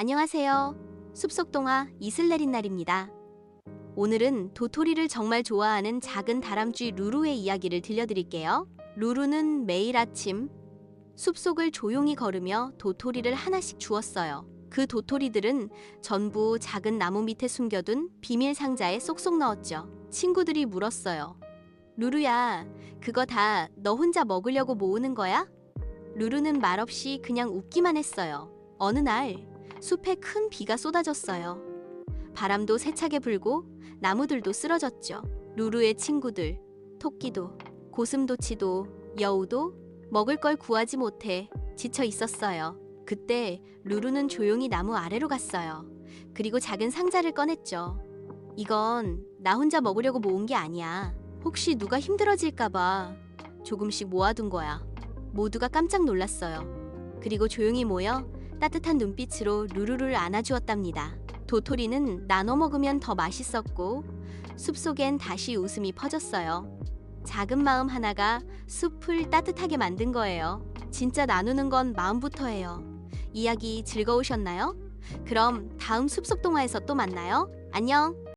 안녕하세요. 숲속 동화 이슬 내린 날입니다. 오늘은 도토리를 정말 좋아하는 작은 다람쥐 루루의 이야기를 들려드릴게요. 루루는 매일 아침 숲속을 조용히 걸으며 도토리를 하나씩 주었어요. 그 도토리들은 전부 작은 나무 밑에 숨겨둔 비밀 상자에 쏙쏙 넣었죠. 친구들이 물었어요. 루루야, 그거 다 너 혼자 먹으려고 모으는 거야? 루루는 말없이 그냥 웃기만 했어요. 어느 날 숲에 큰 비가 쏟아졌어요. 바람도 세차게 불고 나무들도 쓰러졌죠. 루루의 친구들, 토끼도, 고슴도치도, 여우도 먹을 걸 구하지 못해 지쳐 있었어요. 그때 루루는 조용히 나무 아래로 갔어요. 그리고 작은 상자를 꺼냈죠. 이건 나 혼자 먹으려고 모은 게 아니야. 혹시 누가 힘들어질까봐 조금씩 모아둔 거야. 모두가 깜짝 놀랐어요. 그리고 조용히 모여 따뜻한 눈빛으로 루루를 안아주었답니다. 도토리는 나눠 먹으면 더 맛있었고 숲속엔 다시 웃음이 퍼졌어요. 작은 마음 하나가 숲을 따뜻하게 만든 거예요. 진짜 나누는 건 마음부터예요. 이야기 즐거우셨나요? 그럼 다음 숲속 동화에서 또 만나요. 안녕!